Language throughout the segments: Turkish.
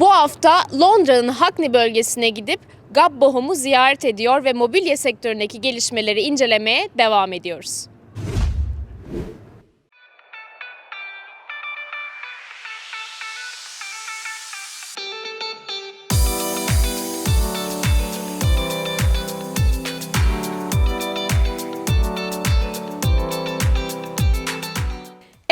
Bu hafta Londra'nın Hackney bölgesine gidip Gabbohom'u ziyaret ediyor ve mobilya sektöründeki gelişmeleri incelemeye devam ediyoruz.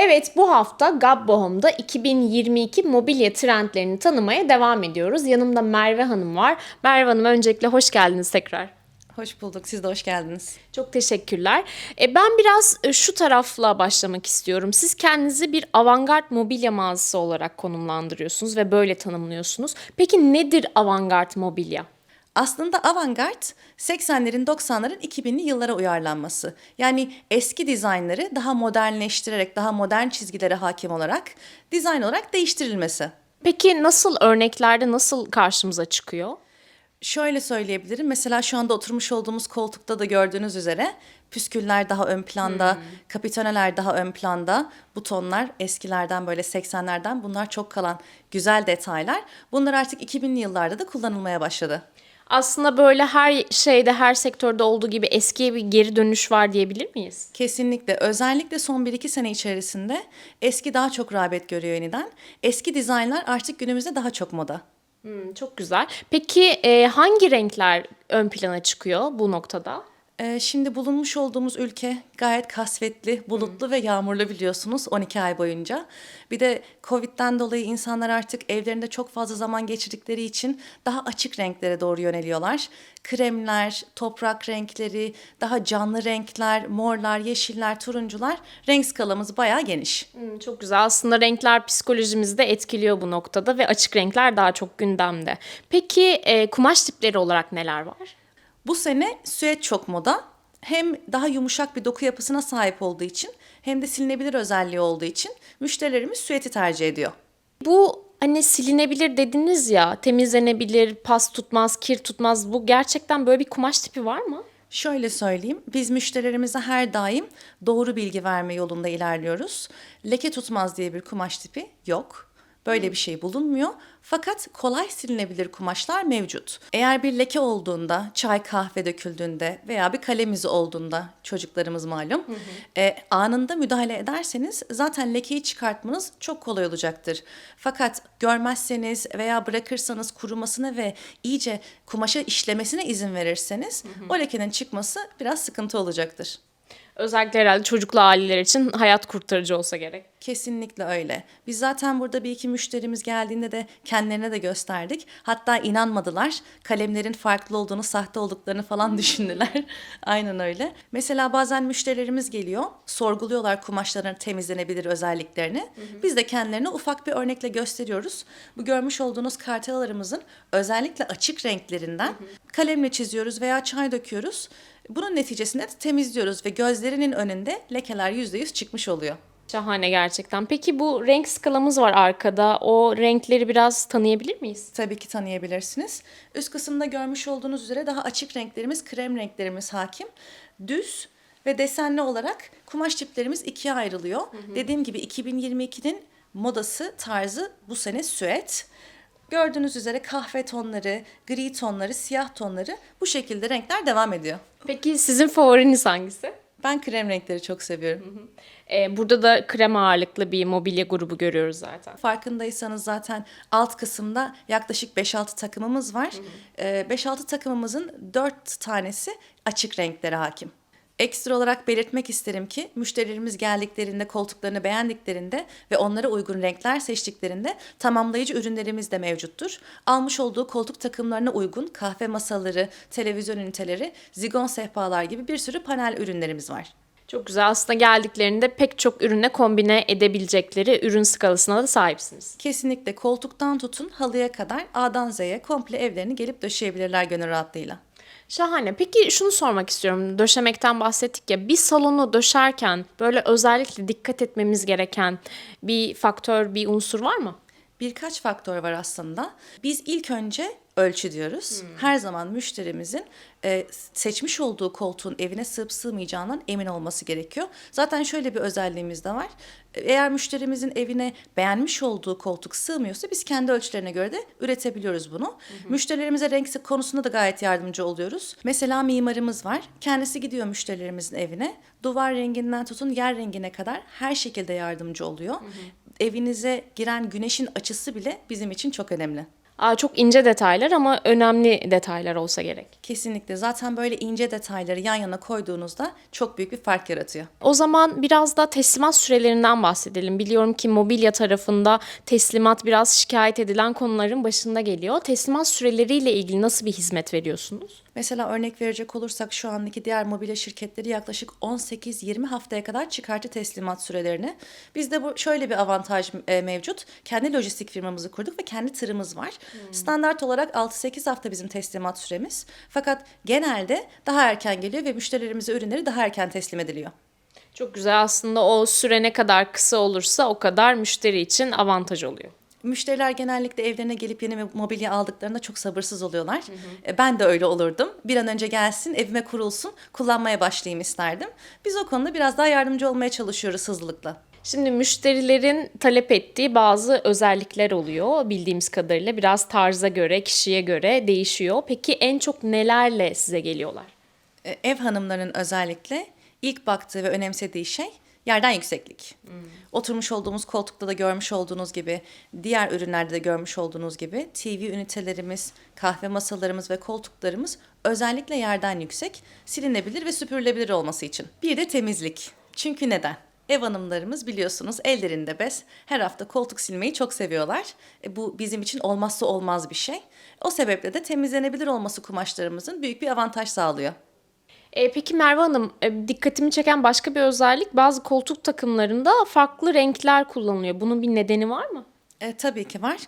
Evet bu hafta Gabbohom'da 2022 mobilya trendlerini tanımaya devam ediyoruz. Yanımda Merve Hanım var. Merve Hanım öncelikle hoş geldiniz tekrar. Hoş bulduk. Siz de hoş geldiniz. Çok teşekkürler. E, ben biraz e, şu tarafla başlamak istiyorum. Siz kendinizi bir avantgard mobilya mağazası olarak konumlandırıyorsunuz ve böyle tanımlıyorsunuz. Peki nedir avantgard mobilya? Aslında avantgard 80'lerin 90'ların 2000'li yıllara uyarlanması. Yani eski dizaynları daha modernleştirerek, daha modern çizgilere hakim olarak dizayn olarak değiştirilmesi. Peki nasıl örneklerde nasıl karşımıza çıkıyor? Şöyle söyleyebilirim. Mesela şu anda oturmuş olduğumuz koltukta da gördüğünüz üzere püsküller daha ön planda, kapitoneler daha ön planda, butonlar eskilerden böyle 80'lerden bunlar çok kalan güzel detaylar. Bunlar artık 2000'li yıllarda da kullanılmaya başladı. Aslında böyle her şeyde, her sektörde olduğu gibi eskiye bir geri dönüş var diyebilir miyiz? Kesinlikle. Özellikle son 1-2 sene içerisinde eski daha çok rağbet görüyor yeniden. Eski dizaynlar artık günümüzde daha çok moda. Hmm, çok güzel. Peki e, hangi renkler ön plana çıkıyor bu noktada? Ee, şimdi bulunmuş olduğumuz ülke gayet kasvetli, bulutlu ve yağmurlu biliyorsunuz 12 ay boyunca. Bir de Covid'den dolayı insanlar artık evlerinde çok fazla zaman geçirdikleri için daha açık renklere doğru yöneliyorlar. Kremler, toprak renkleri, daha canlı renkler, morlar, yeşiller, turuncular renk skalamız bayağı geniş. Hmm, çok güzel. Aslında renkler psikolojimizi de etkiliyor bu noktada ve açık renkler daha çok gündemde. Peki e, kumaş tipleri olarak neler var? Bu sene süet çok moda. Hem daha yumuşak bir doku yapısına sahip olduğu için hem de silinebilir özelliği olduğu için müşterilerimiz süeti tercih ediyor. Bu hani silinebilir dediniz ya, temizlenebilir, pas tutmaz, kir tutmaz. Bu gerçekten böyle bir kumaş tipi var mı? Şöyle söyleyeyim, biz müşterilerimize her daim doğru bilgi verme yolunda ilerliyoruz. Leke tutmaz diye bir kumaş tipi yok. Böyle bir şey bulunmuyor. Fakat kolay silinebilir kumaşlar mevcut. Eğer bir leke olduğunda, çay kahve döküldüğünde veya bir kalem izi olduğunda çocuklarımız malum e, anında müdahale ederseniz zaten lekeyi çıkartmanız çok kolay olacaktır. Fakat görmezseniz veya bırakırsanız kurumasına ve iyice kumaşa işlemesine izin verirseniz o lekenin çıkması biraz sıkıntı olacaktır. Özellikle herhalde çocuklu aileler için hayat kurtarıcı olsa gerek. Kesinlikle öyle. Biz zaten burada bir iki müşterimiz geldiğinde de kendilerine de gösterdik. Hatta inanmadılar. Kalemlerin farklı olduğunu, sahte olduklarını falan düşündüler. Aynen öyle. Mesela bazen müşterilerimiz geliyor, sorguluyorlar kumaşların temizlenebilir özelliklerini. Biz de kendilerine ufak bir örnekle gösteriyoruz. Bu görmüş olduğunuz kartelalarımızın özellikle açık renklerinden kalemle çiziyoruz veya çay döküyoruz. Bunun neticesinde de temizliyoruz ve gözlerinin önünde lekeler %100 çıkmış oluyor. Şahane gerçekten. Peki bu renk skalamız var arkada. O renkleri biraz tanıyabilir miyiz? Tabii ki tanıyabilirsiniz. Üst kısımda görmüş olduğunuz üzere daha açık renklerimiz, krem renklerimiz hakim. Düz ve desenli olarak kumaş tiplerimiz ikiye ayrılıyor. Dediğim gibi 2022'nin modası, tarzı bu sene süet. Gördüğünüz üzere kahve tonları, gri tonları, siyah tonları bu şekilde renkler devam ediyor. Peki sizin favoriniz hangisi? Ben krem renkleri çok seviyorum. Ee, burada da krem ağırlıklı bir mobilya grubu görüyoruz zaten. Farkındaysanız zaten alt kısımda yaklaşık 5-6 takımımız var. Ee, 5-6 takımımızın 4 tanesi açık renklere hakim. Ekstra olarak belirtmek isterim ki müşterilerimiz geldiklerinde koltuklarını beğendiklerinde ve onlara uygun renkler seçtiklerinde tamamlayıcı ürünlerimiz de mevcuttur. Almış olduğu koltuk takımlarına uygun kahve masaları, televizyon üniteleri, zigon sehpalar gibi bir sürü panel ürünlerimiz var. Çok güzel. Aslında geldiklerinde pek çok ürüne kombine edebilecekleri ürün skalasına da sahipsiniz. Kesinlikle koltuktan tutun halıya kadar A'dan Z'ye komple evlerini gelip döşeyebilirler gönül rahatlığıyla. Şahane. Peki şunu sormak istiyorum. Döşemekten bahsettik ya. Bir salonu döşerken böyle özellikle dikkat etmemiz gereken bir faktör, bir unsur var mı? Birkaç faktör var aslında. Biz ilk önce ölçü diyoruz. Her zaman müşterimizin e, seçmiş olduğu koltuğun evine sığıp sığmayacağından emin olması gerekiyor. Zaten şöyle bir özelliğimiz de var. Eğer müşterimizin evine beğenmiş olduğu koltuk sığmıyorsa biz kendi ölçülerine göre de üretebiliyoruz bunu. Müşterilerimize renk konusunda da gayet yardımcı oluyoruz. Mesela mimarımız var. Kendisi gidiyor müşterilerimizin evine. Duvar renginden tutun yer rengine kadar her şekilde yardımcı oluyor. Evinize giren güneşin açısı bile bizim için çok önemli. Aa, çok ince detaylar ama önemli detaylar olsa gerek. Kesinlikle. Zaten böyle ince detayları yan yana koyduğunuzda çok büyük bir fark yaratıyor. O zaman biraz da teslimat sürelerinden bahsedelim. Biliyorum ki mobilya tarafında teslimat biraz şikayet edilen konuların başında geliyor. Teslimat süreleriyle ilgili nasıl bir hizmet veriyorsunuz? Mesela örnek verecek olursak şu andaki diğer mobilya şirketleri yaklaşık 18-20 haftaya kadar çıkartı teslimat sürelerini. Bizde bu şöyle bir avantaj e, mevcut. Kendi lojistik firmamızı kurduk ve kendi tırımız var. Standart olarak 6-8 hafta bizim teslimat süremiz. Fakat genelde daha erken geliyor ve müşterilerimize ürünleri daha erken teslim ediliyor. Çok güzel aslında o süre ne kadar kısa olursa o kadar müşteri için avantaj oluyor. Müşteriler genellikle evlerine gelip yeni mobilya aldıklarında çok sabırsız oluyorlar. E, Ben de öyle olurdum. Bir an önce gelsin, evime kurulsun, kullanmaya başlayayım isterdim. Biz o konuda biraz daha yardımcı olmaya çalışıyoruz hızlılıkla. Şimdi müşterilerin talep ettiği bazı özellikler oluyor bildiğimiz kadarıyla. Biraz tarza göre, kişiye göre değişiyor. Peki en çok nelerle size geliyorlar? E, Ev hanımlarının özellikle ilk baktığı ve önemsediği şey yerden yükseklik. Oturmuş olduğumuz koltukta da görmüş olduğunuz gibi, diğer ürünlerde de görmüş olduğunuz gibi TV ünitelerimiz, kahve masalarımız ve koltuklarımız özellikle yerden yüksek, silinebilir ve süpürülebilir olması için. Bir de temizlik. Çünkü neden? Ev hanımlarımız biliyorsunuz ellerinde bez. Her hafta koltuk silmeyi çok seviyorlar. E, bu bizim için olmazsa olmaz bir şey. O sebeple de temizlenebilir olması kumaşlarımızın büyük bir avantaj sağlıyor. E, peki Merve Hanım, e, dikkatimi çeken başka bir özellik bazı koltuk takımlarında farklı renkler kullanılıyor. Bunun bir nedeni var mı? E, tabii ki var.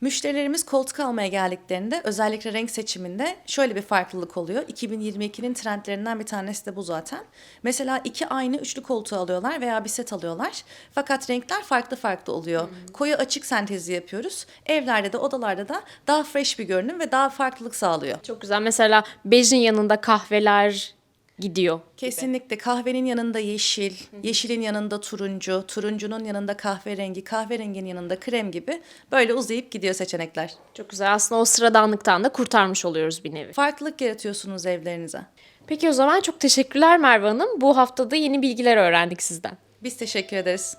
Müşterilerimiz koltuk almaya geldiklerinde özellikle renk seçiminde şöyle bir farklılık oluyor. 2022'nin trendlerinden bir tanesi de bu zaten. Mesela iki aynı üçlü koltuğu alıyorlar veya bir set alıyorlar. Fakat renkler farklı farklı oluyor. Koyu açık sentezi yapıyoruz. Evlerde de odalarda da daha fresh bir görünüm ve daha farklılık sağlıyor. Çok güzel. Mesela bejin yanında kahveler gidiyor. Kesinlikle kahvenin yanında yeşil, yeşilin yanında turuncu, turuncunun yanında kahverengi, kahverenginin yanında krem gibi böyle uzayıp gidiyor seçenekler. Çok güzel. Aslında o sıradanlıktan da kurtarmış oluyoruz bir nevi. Farklılık yaratıyorsunuz evlerinize. Peki o zaman çok teşekkürler Merve Hanım. Bu haftada yeni bilgiler öğrendik sizden. Biz teşekkür ederiz.